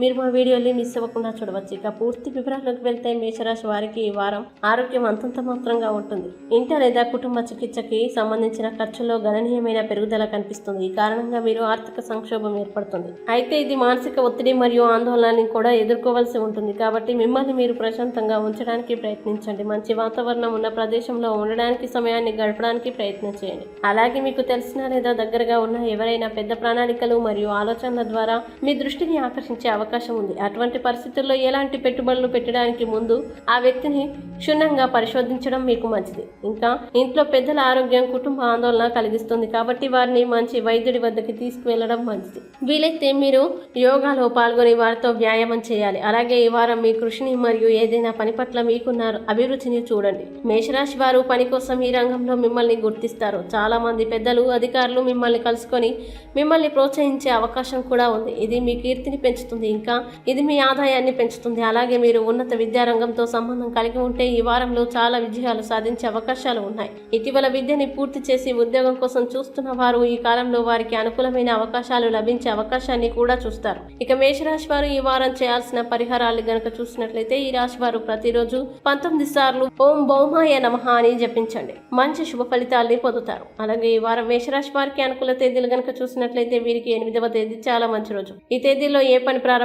మీరు మా వీడియోని మిస్ అవ్వకుండా చూడవచ్చు. ఇక పూర్తి వివరాల్లోకి వెళ్తే మేషరాశి వారికి ఈ వారం ఆరోగ్యం అంతంత మాత్రంగా ఉంటుంది. ఇంట లేదా కుటుంబ చికిత్సకి సంబంధించిన ఖర్చుల్లో గణనీయమైన పెరుగుదల కనిపిస్తుంది. ఈ కారణంగా మీరు ఆర్థిక సంక్షోభం ఏర్పడుతుంది. అయితే ఇది మానసిక ఒత్తిడి మరియు ఆందోళనని కూడా ఎదుర్కోవాల్సి ఉంటుంది. కాబట్టి మిమ్మల్ని మీరు ప్రశాంతంగా ఉంచడానికి ప్రయత్నించండి. మంచి వాతావరణం ఉన్న ప్రదేశంలో ఉండడానికి సమయాన్ని గడపడానికి ప్రయత్నం చేయండి. అలాగే మీకు తెలిసిన లేదా దగ్గరగా ఉన్న ఎవరైనా పెద్ద ప్రణాళికలు మరియు ఆలోచనల ద్వారా మీ దృష్టిని ఆకర్షించే అవకాశం అవకాశం ఉంది. అటువంటి పరిస్థితుల్లో ఎలాంటి పెట్టుబడులు పెట్టడానికి ముందు ఆ వ్యక్తిని క్షుణ్ణంగా పరిశోధించడం మీకు మంచిది. ఇంకా ఇంట్లో పెద్దల ఆరోగ్యం కుటుంబ ఆందోళన కలిగిస్తుంది కాబట్టి వారిని మంచి వైద్యుడి వద్దకి తీసుకువెళ్ళడం మంచిది. వీలైతే మీరు యోగాలో పాల్గొని వారితో వ్యాయామం చేయాలి. అలాగే ఈ వారం మీ కృషిని మరియు ఏదైనా పని పట్ల మీకున్న అభిరుచిని చూడండి. మేషరాశి వారు పని కోసం ఈ రంగంలో మిమ్మల్ని గుర్తిస్తారు. చాలా మంది పెద్దలు అధికారులు మిమ్మల్ని కలుసుకొని మిమ్మల్ని ప్రోత్సహించే అవకాశం కూడా ఉంది. ఇది మీ కీర్తిని పెంచుతుంది. ఇంకా ఇది మీ ఆదాయాన్ని పెంచుతుంది. అలాగే మీరు ఉన్నత విద్యారంగంతో సంబంధం కలిగి ఉంటే ఈ వారంలో చాలా విజయాలు సాధించే అవకాశాలు ఉన్నాయి. ఇటీవల విద్యని పూర్తి చేసి ఉద్యోగం కోసం చూస్తున్న వారు ఈ కాలంలో వారికి అనుకూలమైన అవకాశాలు లభించే అవకాశాన్ని కూడా చూస్తారు. ఇక మేషరాశి వారు ఈ వారం చేయాల్సిన పరిహారాలు గనక చూసినట్లయితే ఈ రాశి వారు ప్రతిరోజు పంతొమ్మిది సార్లు ఓం బౌమాయ నమః అని జపించండి. మంచి శుభ ఫలితాల్ని పొందుతారు. అలాగే ఈ వారం మేషరాశి వారికి అనుకూల తేదీలు గనక చూసినట్లయితే వీరికి ఎనిమిదవ తేదీ చాలా మంచి రోజు. ఈ తేదీలో ఏ పని